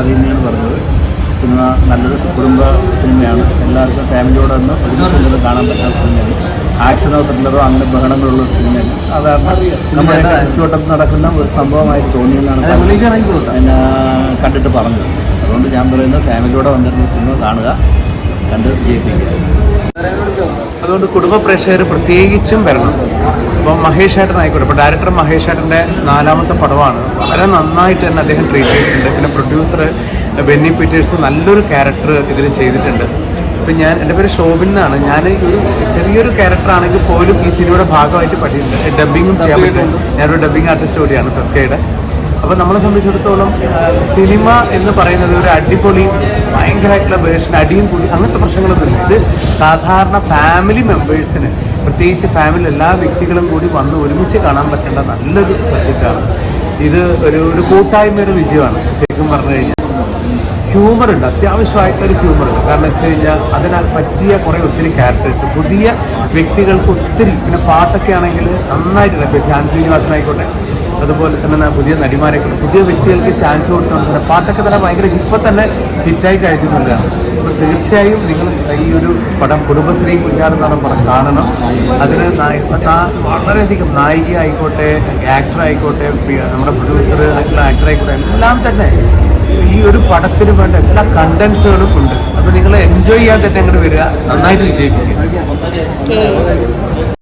അത് തന്നെയാണ് പറഞ്ഞത്. സിനിമ നല്ലൊരു കുടുംബ സിനിമയാണ്. എല്ലാവർക്കും ഫാമിലിയോടെ ഒന്ന് ഒരുമിച്ച് കാണാൻ പറ്റുന്ന സിനിമയാണ്. ആക്ഷനോ ത്രില്ലറോ അങ്ങനെ ബഹളങ്ങളുള്ള ഒരു സിനിമയല്ല സാധാരണ നമ്മുടെ ചുറ്റുവട്ടത്ത് നടക്കുന്ന ഒരു സംഭവമായിട്ട് തോന്നിയെന്നാണ് പിന്നെ എന്നെ കണ്ടിട്ട് പറഞ്ഞത്. അതുകൊണ്ട് ഞാൻ പറയുന്നത് ഫാമിലിയോടെ വന്നിരുന്ന സിനിമ കാണുക കണ്ട് വിജയിപ്പിക്കുക അതുകൊണ്ട് കുടുംബ പ്രേക്ഷകർ പ്രത്യേകിച്ചും വരണം. ഇപ്പം മഹേഷ് ഏട്ടൻ ആയിക്കോട്ടെ ഇപ്പോൾ ഡയറക്ടർ മഹേഷ് ഏട്ടന്റെ നാലാമത്തെ പടമാണ്. വളരെ നന്നായിട്ട് തന്നെ അദ്ദേഹം ട്രീറ്റ് ചെയ്തിട്ടുണ്ട്. പിന്നെ പ്രൊഡ്യൂസർ ബെന്നി പീറ്റേഴ്സ് നല്ലൊരു ക്യാരക്ടർ ഇതിൽ ചെയ്തിട്ടുണ്ട്. അപ്പം ഞാൻ എന്റെ പേര് ശോഭിൻ എന്നാണ്. ഞാൻ ഒരു ചെറിയൊരു ക്യാരക്ടറാണെങ്കിൽ പോലും ഈ സിനിമയുടെ ഭാഗമായിട്ട് പഠിച്ചിട്ടുണ്ട് ഡബിങ്ങും ചെയ്യാൻ പറ്റും. ഞാനൊരു ഡബിങ് ആർട്ടിസ്റ്റ് കൂടിയാണ് ഫെഫ്കയുടെ അപ്പോൾ നമ്മളെ സംബന്ധിച്ചിടത്തോളം സിനിമ എന്ന് പറയുന്നത് ഒരു അടിപൊളി ഭയങ്കരമായിട്ടുള്ള വേർഷൻ അടിയും കൂടി അങ്ങനത്തെ പ്രശ്നങ്ങളൊന്നും ഇത് സാധാരണ ഫാമിലി മെമ്പേഴ്സിന് പ്രത്യേകിച്ച് ഫാമിലി എല്ലാ വ്യക്തികളും കൂടി വന്ന് ഒരുമിച്ച് കാണാൻ പറ്റേണ്ട നല്ലൊരു സബ്ജക്റ്റാണ് ഇത് ഒരു ഒരു കൂട്ടായ്മയുടെ വിജയമാണ്. ശരിക്കും പറഞ്ഞു കഴിഞ്ഞാൽ. ഹ്യൂമർ ഉണ്ട്. അത്യാവശ്യമായിട്ടൊരു ഹ്യൂമർ ഉണ്ട്. കാരണം വെച്ച് കഴിഞ്ഞാൽ അതിനാൽ പറ്റിയ കുറേ ഒത്തിരി ക്യാരക്ടേഴ്സ് പുതിയ വ്യക്തികൾക്ക് ഒത്തിരി പിന്നെ പാട്ടൊക്കെ ആണെങ്കിൽ നന്നായിട്ടുണ്ട് ഇപ്പോൾ ധ്യാൻ ശ്രീനിവാസനായിക്കോട്ടെ അതുപോലെ തന്നെ പുതിയ നടിമാരെക്കൊണ്ട് പുതിയ വ്യക്തികൾക്ക് ചാൻസ് കൊടുത്തുകൊണ്ട് പാട്ടൊക്കെ തന്നെ ഭയങ്കര ഇപ്പം തന്നെ ഹിറ്റായി അപ്പോൾ തീർച്ചയായും നിങ്ങൾ ഈ ഒരു പടം കുടുംബശ്രീ കുഞ്ഞാടെന്നാണ് പടം കാണണം. അതിന് വളരെയധികം നായിക ആയിക്കോട്ടെ ആക്ടർ ആയിക്കോട്ടെ നമ്മുടെ പ്രൊഡ്യൂസർ ആക്ടർ ആയിക്കോട്ടെ എല്ലാം തന്നെ ഈ ഒരു പടത്തിന് വേണ്ട എല്ലാ കണ്ടൻസുകളും ഉണ്ട്. അപ്പോൾ നിങ്ങൾ എൻജോയ് ചെയ്യാൻ തന്നെ അങ്ങോട്ട് വരിക. നന്നായിട്ട് വിജയിപ്പിക്കുക. ഓക്കെ.